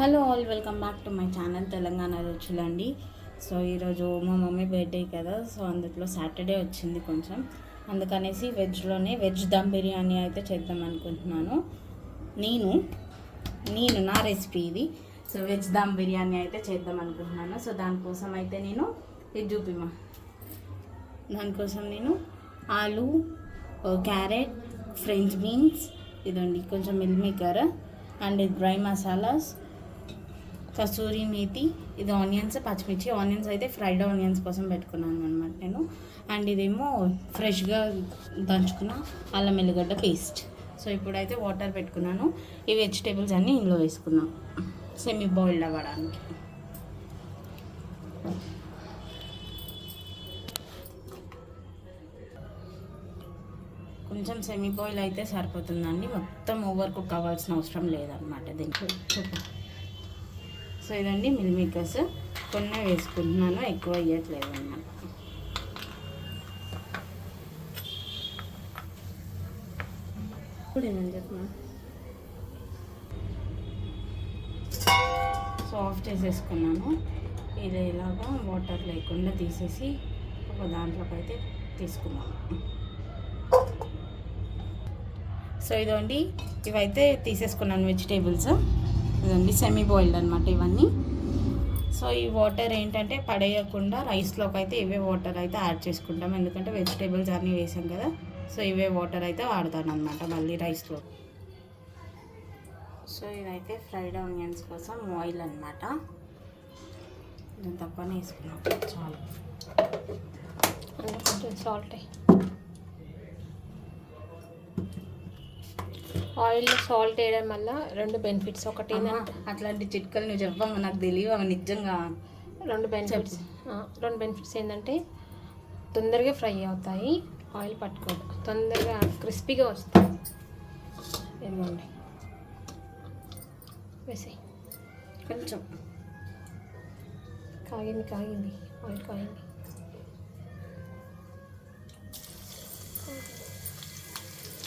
Hello all welcome back to my channel Telangana రుచులండి. So ఈరోజు మా mummy birthday కదా so అందులో సాటర్డే వచ్చింది కొంచెం. అందుకనేసి వెజ్లోనే వెజ్ దమ్ బిర్యానీ అయితే చేద్దాం అనుకుంటున్నాను. నేను నేను నా రెసిపీ ఇది. సో వెజ్ దమ్ బిర్యానీ అయితే చేద్దాం అనుకుంటున్నాను. సో దానికోసం అయితే నేను ఇది చూపిమా దానికోసం నేను ఆలు క్యారెట్ ఫ్రెంచ్ బీన్స్ ఇదండి కొంచెం meal maker and dry masalas Kasuri methi ఇది ఆనియన్స్ పచ్చిమిర్చి ఆనియన్స్ అయితే ఫ్రైడ్ ఆనియన్స్ కోసం పెట్టుకున్నాను అనమాట నేను. అండ్ ఇదేమో ఫ్రెష్గా దంచుకున్న అల్లం ఎల్లిగడ్డ పేస్ట్. సో ఇప్పుడైతే వాటర్ పెట్టుకున్నాను. ఈ వెజిటేబుల్స్ అన్నీ ఇందులో వేసుకున్నాం. సెమీ బాయిల్డ్ అవ్వడానికి. కొంచెం సెమీ బాయిల్ అయితే సరిపోతుందండి. మొత్తం ఓవర్ కుక్ అవ్వాల్సిన అవసరం లేదనమాట దీనికి. చెప్పు. సో ఇదండి మిల్మేకర్స్ కొన్ని వేసుకుంటున్నాను ఎక్కువ వేయట్లేదు అన్నమాట. ఇప్పుడు ఏమని చెప్పిన? సో ఆఫ్ చేసేసుకున్నాను. ఇది ఇలాగా వాటర్ లేకుండా తీసేసి ఒక దాంట్లోకి అయితే తీసుకున్నాను. సో ఇదండి ఇవైతే తీసేసుకున్నాను వెజిటేబుల్స్. ఇదండి సెమీ బాయిల్డ్ అనమాట ఇవన్నీ. సో ఈ వాటర్ ఏంటంటే పడేయకుండా రైస్లోకి అయితే ఇవే వాటర్ అయితే యాడ్ చేసుకుంటాం. ఎందుకంటే వెజిటేబుల్స్ అన్నీ వేసాం కదా సో ఇవే వాటర్ అయితే వాడతాను అనమాట మళ్ళీ రైస్లో సో ఇదైతే ఫ్రైడ్ ఆనియన్స్ కోసం ఆయిల్ అనమాట నేను తప్పనే వేసుకున్నాం. చాలు. కొంచెం సాల్ట్ ఆయిల్లో సాల్ట్ వేయడం వల్ల రెండు బెనిఫిట్స్. ఒకటి అట్లాంటి చిట్కలు నువ్వు చెప్పాము నాకు తెలియవు అవి నిజంగా. రెండు బెనిఫిట్స్. రెండు బెనిఫిట్స్ ఏంటంటే తొందరగా ఫ్రై అవుతాయి ఆయిల్ పట్టుకోదు తొందరగా క్రిస్పీగా వస్తాయి. ఏమండి వేసి కొంచెం. కాగింది కాగింది. ఆయిల్ కాగింది.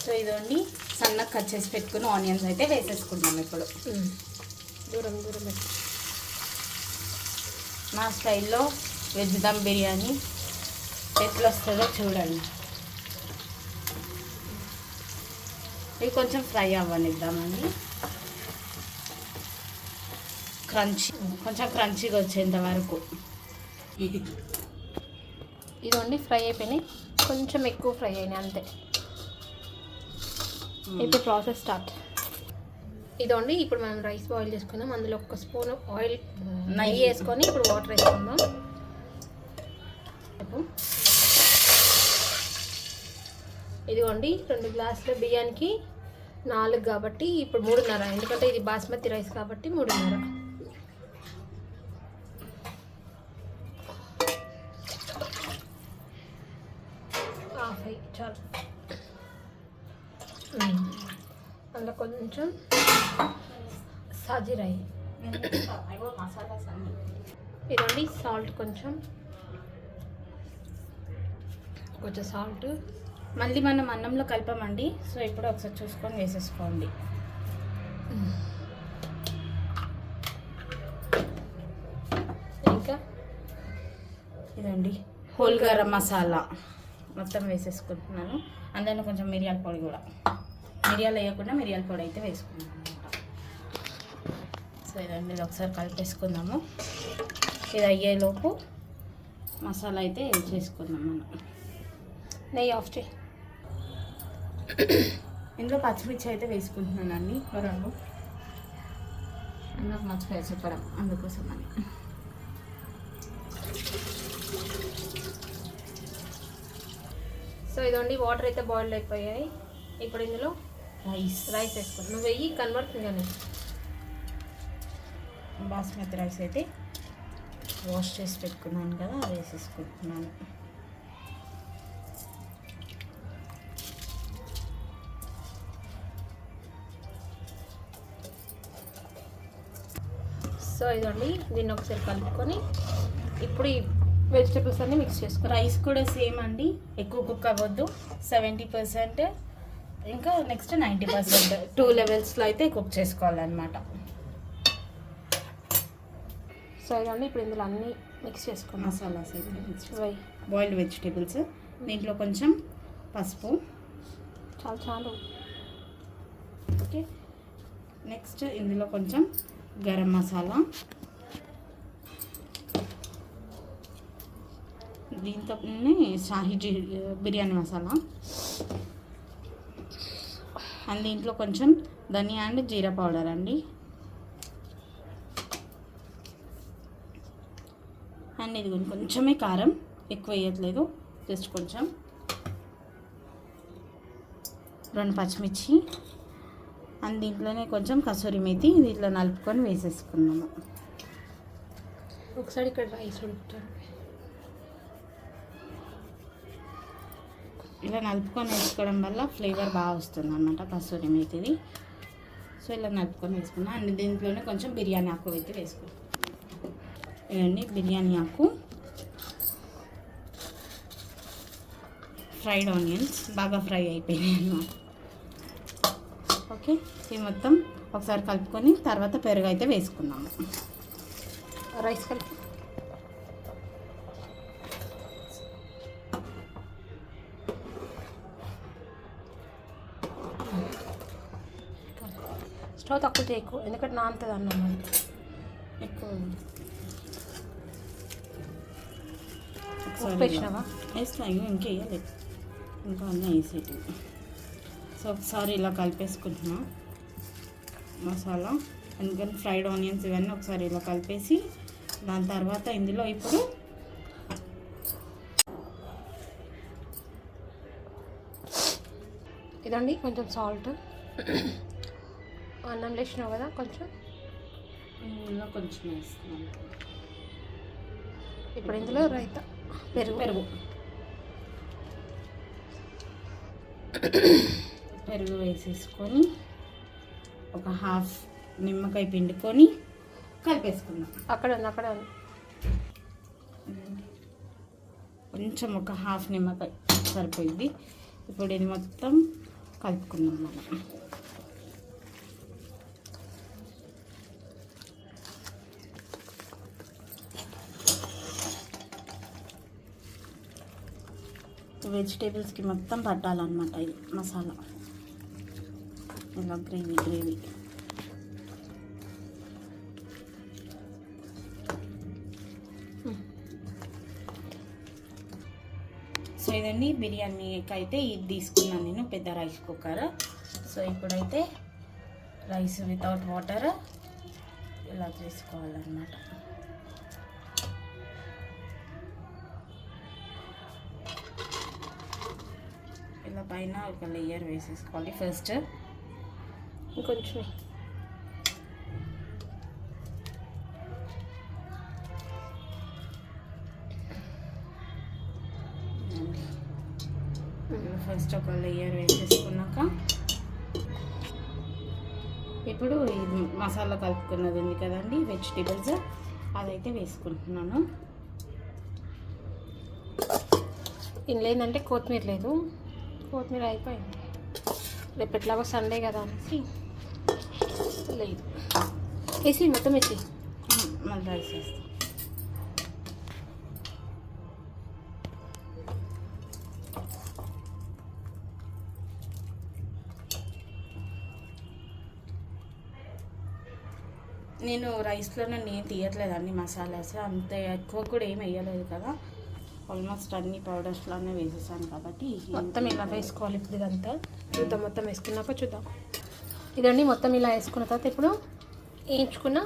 సో ఇదండి సన్నగా కట్ చేసి పెట్టుకుని ఆనియన్స్ అయితే వేసేసుకుంటాం ఇప్పుడు. దూరం దూరం నా స్టైల్లో వెజ్ దమ్ బిర్యానీ ఎట్లా వస్తుందో చూడండి. ఇవి కొంచెం ఫ్రై అవ్వనిద్దామండి. క్రంచీ కొంచెం క్రంచీగా వచ్చేంత వరకు. ఇదిగోండి ఫ్రై అయిపోయినాయి. కొంచెం ఎక్కువ ఫ్రై అయినాయి అంతే. ఇప్పుడు ప్రాసెస్ స్టార్ట్. ఇదండి ఇప్పుడు మనం రైస్ బాయిల్ చేసుకున్నాం అందులో ఒక స్పూన్ ఆయిల్ నెయ్యి వేసుకొని ఇప్పుడు వాటర్ వేసుకుందాం. ఇదిగోండి రెండు గ్లాసుల బియ్యానికి నాలుగు కాబట్టి ఇప్పుడు మూడున్నర. ఎందుకంటే ఇది బాస్మతి రైస్ కాబట్టి మూడున్నర. హాఫ్ అయ్యి చాలు. అందులో కొంచెం సాజీరాయి ఇదండి సాల్ట్ కొంచెం. కొంచెం సాల్ట్ మళ్ళీ మనం అన్నంలో కలపమండి. సో ఇప్పుడు ఒకసారి చూసుకొని వేసేసుకోండి. ఇంకా? ఇదండి హోల్ గరం మసాలా. మొత్తం వేసేసుకుంటున్నాను. అందులో కొంచెం మిరియాల పొడి కూడా. మిరియాలు వేయకుండా మిరియాల పొడి అయితే వేసుకున్నాను అనమాట సో ఇదండి ఇది ఒకసారి కలిపేసుకుందాము. ఇది అయ్యేలోపు మసాలా అయితే చేసుకుందాం మనం. నెయ్యి ఆఫ్ చేయి. ఇందులో పచ్చిమిర్చి అయితే వేసుకుంటున్నానండి. రెండు. నాకు మర్చిపోయా చెప్పడం. అందుకోసం అని. సో ఇదండి వాటర్ అయితే బాయిల్ అయిపోయాయి. ఇప్పుడు ఇందులో రైస్ రైస్ వేసుకోండి నువ్వు వెయ్యి కన్వర్ట్ కానీ బాస్మతి రైస్ అయితే వాష్ చేసి పెట్టుకున్నాను కదా అది వేసేసుకుంటున్నాను. సో ఇదండి దీన్ని ఒకసారి కలుపుకొని ఇప్పుడు ఈ వెజిటేబుల్స్ అన్ని మిక్స్ చేసుకో. రైస్ కూడా సేమ్ అండి. ఎక్కువ కుక్ అవ్వద్దు. సెవెంటీ పర్సెంట్ ఇంకా నెక్స్ట్ నైంటీ పర్సెంట్ టూ లెవెల్స్లో అయితే కుక్ చేసుకోవాలన్నమాట. సో ఇదండి ఇప్పుడు ఇందులో అన్నీ మిక్స్ చేసుకున్నాం మసాలాస్ అయితే మిక్స్ బాయిల్డ్ వెజిటేబుల్స్ దీంట్లో కొంచెం పసుపు. చాలు చాలు. ఓకే. నెక్స్ట్ ఇందులో కొంచెం గరం మసాలా. దీంతో షాహీ జీ బిర్యానీ మసాలా. అండ్ దీంట్లో కొంచెం ధనియా అండ్ జీరా పౌడర్ అండి. అండ్ ఇది కొంచెమే కారం ఎక్కువ వేయట్లేదు జస్ట్ కొంచెం. రెండు పచ్చిమిర్చి. అండ్ దీంట్లోనే కొంచెం కసూరి మేతి దీంట్లో నలుపుకొని వేసేసుకున్నాము ఒకసారి ఇక్కడ రైస్ ఉడుకుతాను. ఇలా నలుపుకొని వేసుకోవడం వల్ల ఫ్లేవర్ బాగా వస్తుంది అనమాట కస్తూరి మేతిది సో ఇలా నలుపుకొని వేసుకున్నాను అండ్ దీంట్లోనే కొంచెం బిర్యానీ ఆకు అయితే వేసుకున్నాం ఇవన్నీ బిర్యానీ ఆకు. ఫ్రైడ్ ఆనియన్స్ బాగా ఫ్రై అయిపోయినాయి అన్నమాట. ఓకే ఇది మొత్తం ఒకసారి కలుపుకొని తర్వాత పెరుగు అయితే వేసుకున్నాము రైస్ కలుపు స్టవ్ తక్కువ చేయకు ఎందుకంటే నానుతుంది అన్నం ఎక్కువ ఉప్పు వేసినావా? వేస్తాను ఇంకేయలేదు ఇంకా అన్నీ వేసేటి సో ఒకసారి ఇలా కలిపేసుకుంటున్నా. మసాలా అందుకని ఫ్రైడ్ ఆనియన్స్ ఇవన్నీ ఒకసారి ఇలా కలిపేసి దాని తర్వాత ఇందులో ఇప్పుడు ఇదండి కొంచెం సాల్ట్. అన్నం వేసినావు కదా కొంచెం? ఇందులో కొంచెం వేస్తున్నాను ఇప్పుడు ఇందులో రైతా? పెరుగు. పెరుగు. పెరుగు వేసేసుకొని ఒక హాఫ్ నిమ్మకాయ పిండుకొని కలిపేసుకుందాం. అక్కడ ఉంది అక్కడ ఉంది. కొంచెం ఒక హాఫ్ నిమ్మకాయ సరిపోయింది. ఇప్పుడు ఇది మొత్తం కలుపుకుందాం మనం. వెజిటేబుల్స్కి మొత్తం పట్టాలన్నమాట ఇది మసాలా. ఇలా గ్రేవీ గ్రేవీ. సో ఇదండి బిర్యానీకి అయితే ఇది తీసుకున్నాను నేను పెద్ద రైస్ కుక్కర్ సో ఇప్పుడైతే రైస్ వితౌట్ వాటర్ ఇలా చేసుకోవాలన్నమాట. పైన ఒక లేయర్ వేసేసుకోవాలి. ఫస్ట్ ఇంకొంచెం. ఫస్ట్ ఒక లేయర్ వేసేసుకున్నాక ఇప్పుడు ఈ మసాలా కలుపుకున్నది ఉంది కదండి వెజిటేబుల్స్ అదైతే వేసుకుంటున్నాను. ఇందులో ఏంటంటే కొత్తిమీర లేదు. కొత్తిమీర అయిపోయింది. రేపు ఎట్లాగో సండే కదా అనేసి లేదు. వేసి మొత్తం వేసి. మళ్ళీ రైస్ వేస్తాం. నేను రైస్లోనే నేను తీయట్లేదండి మసాలాస్. అంత ఎక్కువ కూడా ఏం వేయలేదు కదా. ఆల్మోస్ట్ అన్ని పౌడర్స్లోనే వేసేసాను కాబట్టి మొత్తం ఇలా వేసుకోవాలి ఇప్పుడు ఇదంతా. చూద్దాం మొత్తం వేసుకున్నాక చూద్దాం. ఇదండి మొత్తం ఇలా వేసుకున్న తర్వాత ఇప్పుడు వేయించుకున్న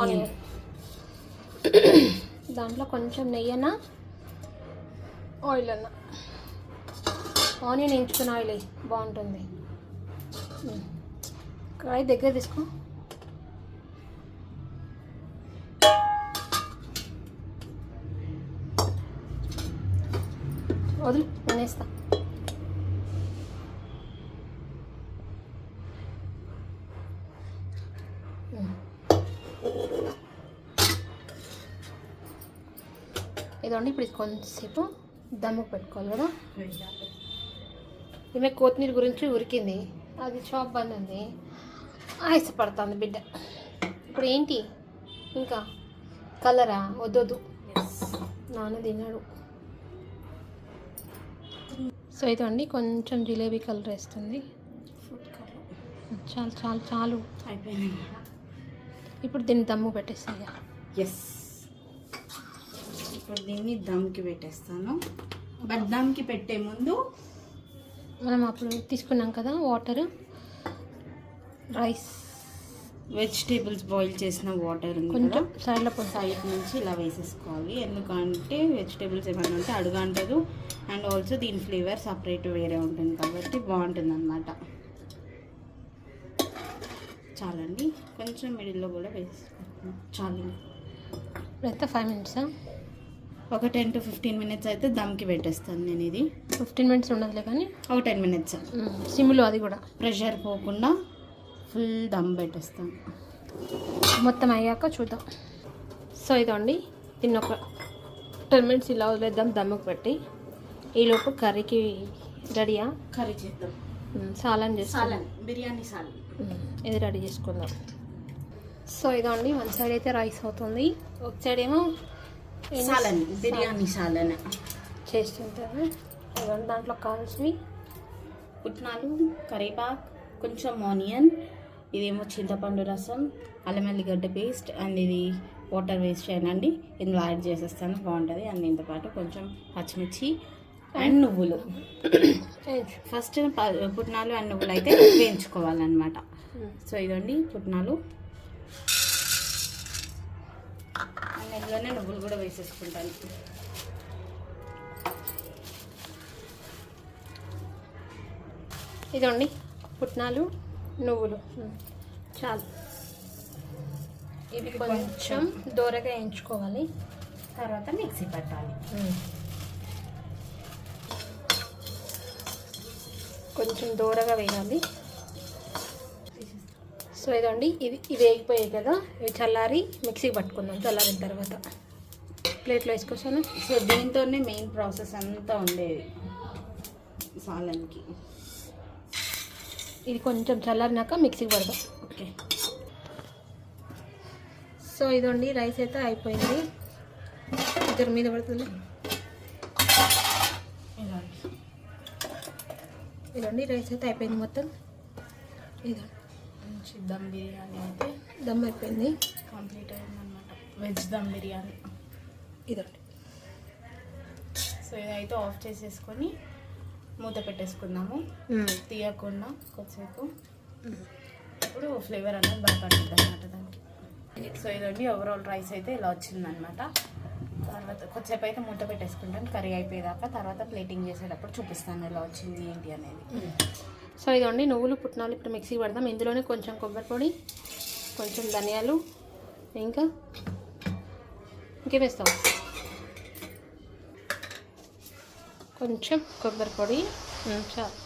ఆనియన్. దాంట్లో కొంచెం నెయ్యి అన్న ఆయిల్ అన్న. ఆనియన్ వేయించుకున్న ఆయిల్. బాగుంటుంది. కడాయి దగ్గర తీసుకో. వదులు నేను వేస్తా ఇదండి ఇప్పుడు ఇది కొంతసేపు దమ్ముకు పెట్టుకోవాలి కదా? ఈమె కొత్తిమీర గురించి ఉరికింది. అది షాప్ బంద్ ఉంది. ఆయాసపడుతుంది బిడ్డ. ఇప్పుడు ఏంటి? ఇంకా కలరా? వద్దొద్దు. నాన్న తిన్నాడు. సో ఇదండి కొంచెం జిలేబీ కలర్ వేస్తుంది. చాలు చాలు చాలు. అయిపోయింది. ఇప్పుడు దీన్ని దమ్ము పెట్టేస్తాయి ఎస్ ఇప్పుడు దీన్ని దమ్కి పెట్టేస్తాను. బట్ దమ్కి పెట్టే ముందు మనం అప్పుడు తీసుకున్నాం కదా వాటర్ రైస్. వెజిటేబుల్స్ బాయిల్ చేసిన వాటర్ కొంచెం సైడ్లో సైడ్ నుంచి ఇలా వేసేసుకోవాలి. ఎందుకంటే వెజిటేబుల్స్ ఏమైనా ఉంటే అడుగంటదు. అండ్ ఆల్సో దీని ఫ్లేవర్ సపరేట్ వేరే ఉంటుంది కాబట్టి బాగుంటుంది అనమాట చాలండి. కొంచెం మిడిల్లో కూడా వేసేసుకుంటున్నాం చాలు. ఎంత ఫైవ్ మినిట్సా? ఒక టెన్ టు ఫిఫ్టీన్ మినిట్స్ అయితే దమ్కి పెట్టేస్తాను నేను ఇది. ఫిఫ్టీన్ మినిట్స్ ఉండదులే కానీ? ఒక టెన్ మినిట్స్. సిమ్లో అది కూడా. ప్రెషర్ పోకుండా ఫుల్ దమ్ పెట్టేస్తాను మొత్తం అయ్యాక చూద్దాం. సో ఇదండి దీన్ని ఒక టెన్ మినిట్స్ ఇలా వదిలేద్దాం దమ్ముకు పెట్టి. ఈలోపు కర్రీకి రెడీయా? కర్రీ చేద్దాం. సాలన్ చేస్తాం సాలన్ బిర్యానీ సాలన్. ఇది రెడీ చేసుకుందాం. సో ఇదండి వన్ సైడ్ అయితే రైస్ అవుతుంది. ఒక సైడ్ ఏమో? సాలన్ బిర్యానీ సాలన్. చేస్తుంటారు. దాంట్లో కావాల్సినవి. పుట్నాలు కరివేపాకు కొంచెం ఆనియన్ ఇదేమో చింతపండు రసం అల్లం ఎల్లిగడ్డ పేస్ట్ అండ్ ఇది వాటర్ వేస్ట్ చేయనండి ఇందులో యాడ్ చేసేస్తాను బాగుంటుంది. అండ్ దీంతో పాటు కొంచెం పచ్చిమిర్చి అండ్ నువ్వులు. ఫస్ట్ పుట్నాలు అండ్ నువ్వులు అయితే వేయించుకోవాలన్నమాట. సో ఇదండి పుట్నాలు. అండ్ ఇందులోనే నువ్వులు కూడా వేసేసుకుంటాను. ఇదండి పుట్నాలు. నువ్వులు. చాలు. ఇవి కొంచెం దూరగా వేయించుకోవాలి. తర్వాత మిక్సీ పట్టాలి. కొంచెం దూరగా వేయాలి. సో ఇదండి ఇవి ఇవి వేగిపోయాయి కదా. ఇవి చల్లారి మిక్సీకి పట్టుకుందాం చల్లారిన తర్వాత. ప్లేట్లో వేసుకొస్తాను సో దీంతోనే మెయిన్ ప్రాసెస్ అంతా ఉండేది. సాలన్కి. ఇది కొంచెం చల్లారినాక మిక్సీకి పడదాం ఓకే. సో ఇదండి రైస్ అయితే అయిపోయింది. ఇద్దరి మీద పడుతుంది. ఇదండి రైస్ అయితే అయిపోయింది మొత్తం. ఇదండి దమ్ బిర్యానీ అయితే దమ్ అయిపోయింది. కంప్లీట్ అయిందనమాట వెజ్ దమ్ బిర్యానీ. ఇదండి సో ఇదైతే ఆఫ్ చేసేసుకొని మూత పెట్టేసుకుందాము. తీయకుండా కొద్దిసేపు. ఇప్పుడు ఫ్లేవర్ అనేది బాగా పడుతుంది అనమాట దానికి. సో ఇదండి ఓవరాల్ రైస్ అయితే ఇలా వచ్చిందనమాట తర్వాత కొద్దిసేపు అయితే మూత పెట్టేసుకుంటాను. కర్రీ అయిపోయేదాకా తర్వాత ప్లేటింగ్ చేసేటప్పుడు చూపిస్తాను ఎలా వచ్చింది ఏంటి అనేది. సో ఇదండి నువ్వులు పుట్నాలు ఇప్పుడు మిక్సీ పడదాం ఇందులోనే కొంచెం కొబ్బరి పొడి కొంచెం ధనియాలు ఇంకా ఇంకేం వేస్తాం కొంచెం కొబ్బరి పొడి చాలు.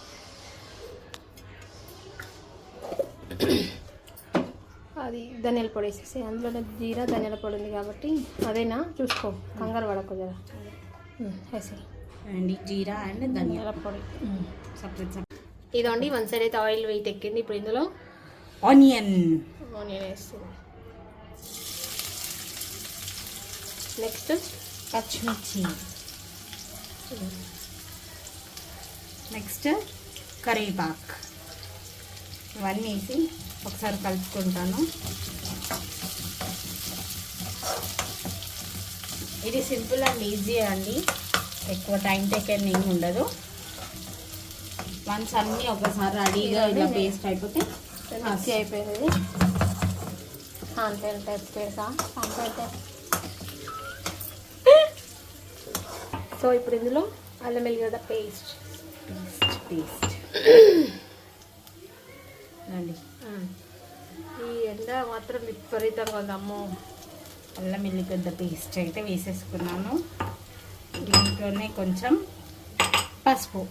అది ధనియాల పొడి వేసేసి అందులోనే జీరా ధనియాల పొడి ఉంది కాబట్టి అదేనా చూసుకో కంగారు పడకు జరా. వేసేయి. అండ్ జీరా అండ్ ధనియా ధనియాల పొడి. Separate separate. ఇదండి వన్ సైడ్ అయితే ఆయిల్ వెయిట్ ఎక్కింది. ఇప్పుడు ఇందులో ఆనియన్. ఆనియన్ వేస్తుంది నెక్స్ట్ పచ్చిమిర్చి. నెక్స్ట్ కరివేపాక్. ఇవన్నీ వేసి ఒకసారి కలుపుకుంటాను. ఇది సింపుల్ అండ్ ఈజీ అండి. ఎక్కువ టైం టేకెన్ ఏమి ఉండదు. వన్స్ అన్నీ ఒకసారి రెడీగా ఇలా పేస్ట్ అయిపోతే మిక్సీ అయిపోయింది. అంతే అంటే తెలుసా అంతే అంటే సో ఇప్పుడు ఇందులో అల్లం వెల్లిగడ్డ పేస్ట్. పేస్ట్ రండి. ఈ ఎండ మాత్రం విపరీతంగా ఉంది అమ్మో. అల్లం ఎల్లిగడ్డ పేస్ట్ అయితే వేసేసుకున్నాను. దీంట్లోనే కొంచెం పసుపు.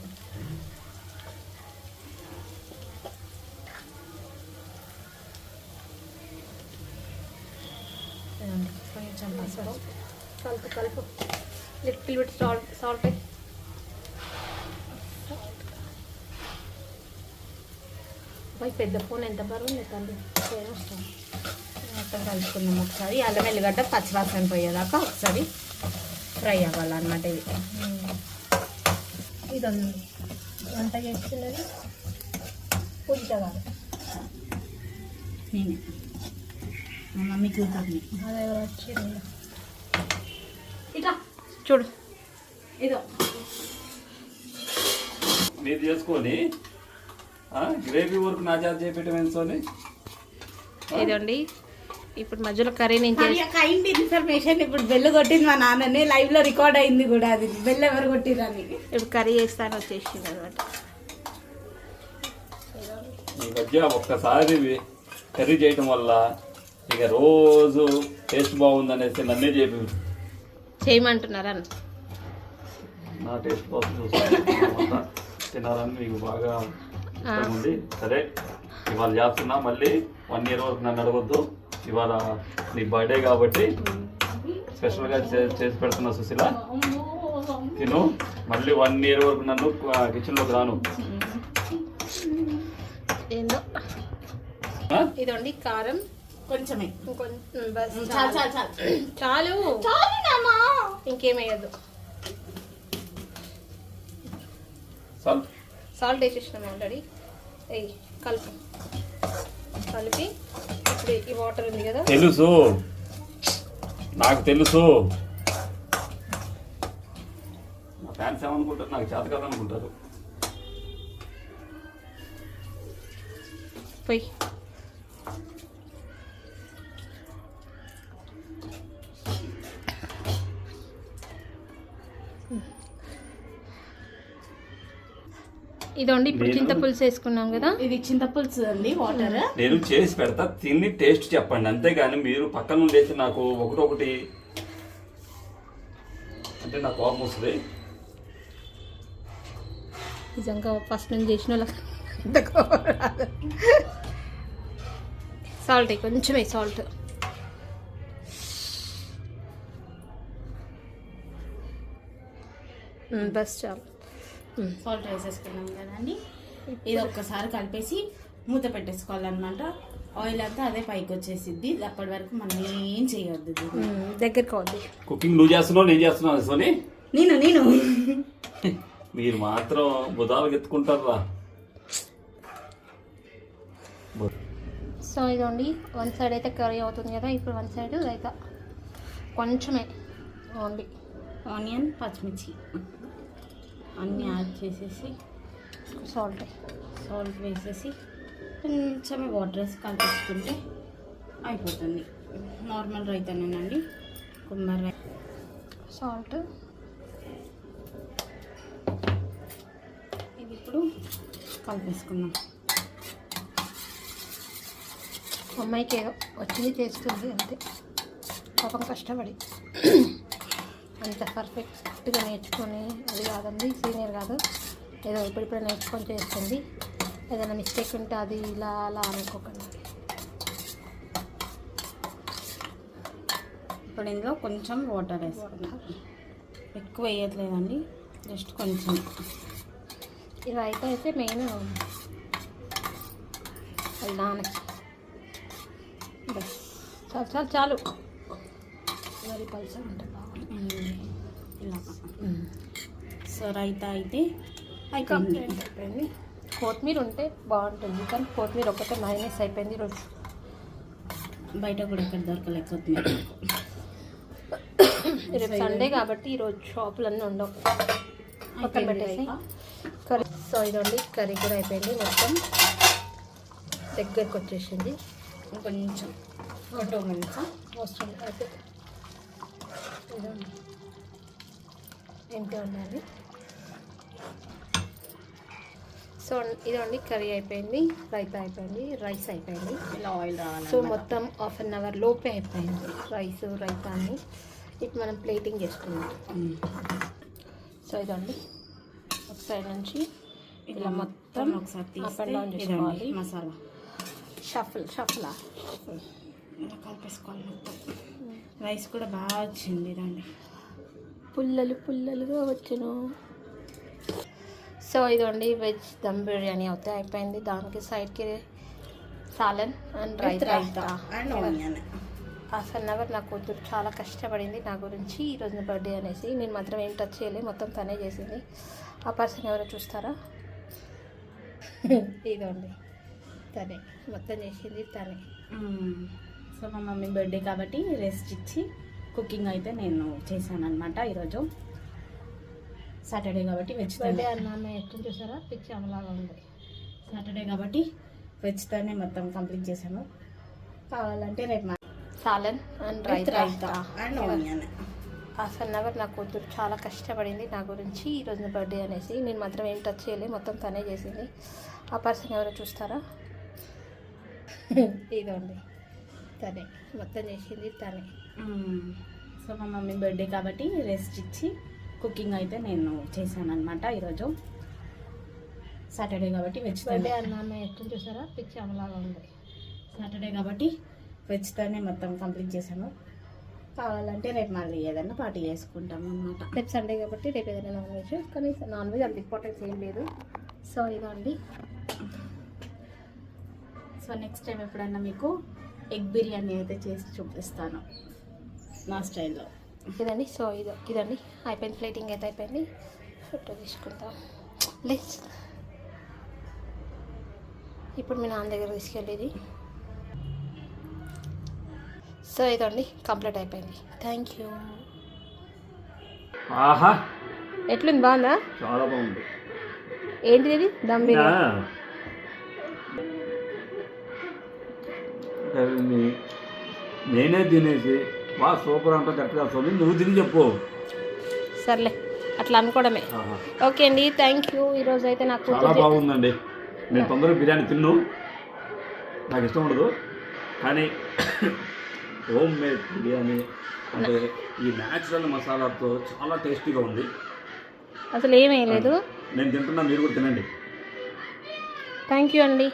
కొంచెం పసుపు. కలుపు కలుపు. Little bit salt salt. పెద్ద ఫోన్ ఎంత బరువు తల్లి? వస్తుంది మొత్తం కలుపుకుందాం ఒకసారి. అల్లం ఎల్లిగడ్డ పచ్చివాసన పోయేదాకా ఒకసారి ఫ్రై అవ్వాలన్నమాట ఇది. ఇది. వంట చేస్తున్నది? పూజిత గారు నేనే. మా మమ్మీ కూతుర్ని అదే వచ్చింది ఇట్లా. చూడు. ఇదో. మీరు చేసుకొని గ్రేవీ వరకు నా చేత చేపెట్టం ఎంతోని ఇదండి. ఇప్పుడు మధ్యలో కర్రీ నేను కైండ్ ఇన్ఫర్మేషన్ ఇప్పుడు బెల్ కొట్టింది మా నాన్ననే లైవ్లో రికార్డ్ అయింది కూడా అది. బెల్ ఎవరు కొట్టిరని ఇప్పుడు కర్రీ చేస్తాను వచ్చేసింది అనమాట ఈ మధ్య ఒక్కసారి కర్రీ చేయటం వల్ల ఇక రోజు టేస్ట్ బాగుందనేసి నన్నే చెప్పి చేయమంటున్నారా? నా టేస్ట్ చూస్తాను తినాలని మీకు బాగా ఉంది సరే ఇవాళ చేస్తున్నా మళ్ళీ వన్ ఇయర్ వరకు నన్ను అడగొద్దు. ఇవాళ నీ బర్త్డే కాబట్టి స్పెషల్గా చే- చేసి పెడుతున్నా సుశీల. తిను. మళ్ళీ వన్ ఇయర్ వరకు నన్ను కిచెన్లోకి రాను? ఇదండి కారం. కొంచెమే. చాలు చాలు. చాలు. సాల్ట్ వేసేసినాం ఆల్రెడీ ఎయ్ కలిపి. కలిపి ఇప్పుడు ఈ వాటర్ ఉంది కదా. తెలుసు. నాకు తెలుసు. నా ఫ్యాన్స్ ఏమనుకుంటారు? నాకు చేత కదా అనుకుంటారు పోయి. ఇదండి ఇప్పుడు నేను- చింత పులుసు వేసుకున్నాం కదా. ఇది చింతపులుసు అండి వాటర్ నేను చేసి పెడతా తిని టేస్ట్ చెప్పండి. అంతేగాని మీరు పక్కన ఉండేసి నాకు ఒకటొకటి అంటే నాకు కోపం వస్తుంది. నిజంగా ఫస్ట్ నుంచి చేసిన వాళ్ళకి సాల్ట్ కొంచెమే సాల్ట్ బస్ చాలు. సాల్ట్ వేసేసుకున్నాం కదండి. ఇది ఒక్కసారి కలిపేసి మూత పెట్టేసుకోవాలన్నమాట. ఆయిల్ అంతా అదే పైకి వచ్చేసిద్ది. అప్పటి వరకు మనం ఏం చేయొద్దు. దగ్గరికి అవుద్ది కుకింగ్ నువ్వు చేస్తున్నావు నేను చేస్తున్నాను సోని. నేను నేను. మీరు మాత్రం బుధాలకు ఎత్తుకుంటారా సో ఇదండి వన్ సైడ్ అయితే కర్రీ అవుతుంది కదా ఇప్పుడు వన్ సైడ్ రైతా కొంచెమే. ఓన్లీ ఆనియన్ పచ్చిమిర్చి. అన్నీ యాడ్ చేసేసి సాల్ట్. సాల్ట్ వేసేసి కొంచెం వాటర్ వేసి కలిపేసుకుంటే అయిపోతుంది. నార్మల్ రైతానేనండి. కుమ్మర్ రై సాల్ట్. ఇది ఇప్పుడు కలిపేసుకుందాం. అమ్మాయికి ఏదో వచ్చింది చేస్తుంది అంతే. పాపం కష్టపడి. అంత పర్ఫెక్ట్గా నేర్చుకొని అది కాదండి సీనియర్ కాదు. ఏదో ఇప్పుడిప్పుడు నేర్చుకొని చేస్తుంది. ఏదైనా మిస్టేక్ ఉంటే అది ఇలా అలా అనుకోకండి. ఇప్పుడు ఇందులో కొంచెం వాటర్ వేసుకుందాం ఎక్కువ వేయట్లేదండి జస్ట్ కొంచెం. ఈ రైతా అయితే మెయిన్ నాన్నకి బస్. చాలు చాలు చాలు. మరి పల్సర్ ఉంటుంది? ఇలా సో రైతా అయితే అయిపోయింది. అయిపోయింది. కొత్తిమీర ఉంటే బాగుంటుంది కానీ కొత్తిమీర ఒకటే మైనస్ అయిపోయింది ఈరోజు బయట కూడా ఎక్కడ దొరకలేకపోతుంది రేపు సండే కాబట్టి ఈరోజు షాపులన్నీ ఉండవు. పక్కన పెట్టేసి. కర్రీ. సో ఇదండి కర్రీ కూడా అయిపోయింది మొత్తం. దగ్గరికి వచ్చేసింది. కొంచెం మినిట్స్ అవసరం అయితే ఇదండి ఎంత ఉండాలి. సో ఇదండి కర్రీ అయిపోయింది రైతా అయిపోయింది రైస్ అయిపోయింది. ఇలా ఆయిల్ రావాలి సో మొత్తం హాఫ్ అన్ అవర్ లోపే అయిపోయింది రైస్ రైతా అని ఇప్పుడు మనం ప్లేటింగ్ చేసుకున్నాం సో ఇదండి. ఒక సైడ్ నుంచి ఇలా మొత్తం ఒకసారి అప్ అండ్ డౌన్ చేసుకోవాలి. మసాలా. షఫల్ షఫలా ఇలా కలిపేసుకోవాలి మొత్తం. రైస్ కూడా బాగా వచ్చింది ఇదండి. పుల్లలు పుల్లలుగా వచ్చును. సో ఇదండి వెజ్ దమ్ బిర్యానీ అయితే అయిపోయింది. దానికి సైడ్కి salan and raita. Half an hour నా కూతురు చాలా కష్టపడింది నా గురించి. ఈరోజు నా బర్త్డే అనేసి నేను మాత్రం ఏం టచ్ చేయలేదు మొత్తం తనే చేసింది. ఆ పర్సన్ ఎవరో చూస్తారా? ఇదండి తనే. మొత్తం చేసింది తనే. సో మా మమ్మీ బర్త్డే కాబట్టి రెస్ట్ ఇచ్చి కుకింగ్ అయితే నేను చేశాను అనమాట ఈరోజు. సాటర్డే కాబట్టి వెజ్ ఎక్కడ చూసారా? పిచ్చి అమలాగా ఉంది. సాటర్డే కాబట్టి వెజ్తోనే మొత్తం కంప్లీట్ చేశాను. కావాలంటే రేపు salan and raita. Raita and onion. Half an hour నా కూతురు చాలా కష్టపడింది నా గురించి ఈరోజు బర్త్డే అనేసి. నేను మాత్రం ఏం టచ్ చేయలేదు మొత్తం తనే చేసింది. ఆ పర్సన్ ఎవరో చూస్తారా? ఇదండి తనే మొత్తం చేసింది తనే. సో మా మమ్మీ బర్త్డే కాబట్టి రెస్ట్ ఇచ్చి కుకింగ్ అయితే నేను చేశాను అనమాట ఈరోజు. సాటర్డే కాబట్టి బర్త్డే వెజ్తోనే అన్న ఎక్కడ చూసారా? పిచ్చి అమలాగా ఉంది. సాటర్డే కాబట్టి వెజ్తోనే మొత్తం కంప్లీట్ చేశాను. కావాలంటే రేపు మళ్ళీ ఏదైనా పార్టీ చేసుకుంటాం అనమాట రేపు సండే కాబట్టి రేపు ఏదైనా నాన్ వెజ్ కానీ నాన్ వెజ్ అంత ఇంపార్టెన్స్ ఏం లేదు. సో ఇదండి సో నెక్స్ట్ టైం ఎప్పుడైనా మీకు ఎగ్ బిర్యానీ అయితే చేసి చూపిస్తాను. నా స్టైల్లో. ఇదండి సో ఇది ఇదండి. అయిపోయింది ప్లేటింగ్ అయితే అయిపోయింది. ఫోటో తీసుకుంటాం లెస్ ఇప్పుడు మీ నాన్న దగ్గర తీసుకెళ్ళేది. సో ఇదండి కంప్లీట్ అయిపోయింది. Thank you. ఆహా. ఎట్లుంది బాగుందా? చాలా బాగుంది. ఏంటిది ఇది? దమ్ బిర్యానీ. నేనే తినేసి బా సూపర్ అంతా కరెక్ట్గా వస్తుంది. నువ్వు తిని చెప్పు. సర్లే అట్లా అనుకోవడమే. ఓకే అండి థ్యాంక్ యూ ఈరోజు అయితే నాకు చాలా బాగుందండి. నేను తొందరగా బిర్యానీ తిన్ను. నాకు ఇష్టం ఉండదు. కానీ హోమ్ మేడ్ బిర్యానీ అంటే ఈ న్యాచురల్ మసాలాతో చాలా టేస్టీగా ఉంది. అసలు ఏమీ లేదు. నేను తింటున్నా మీరు కూడా తినండి. థ్యాంక్ యూ అండి.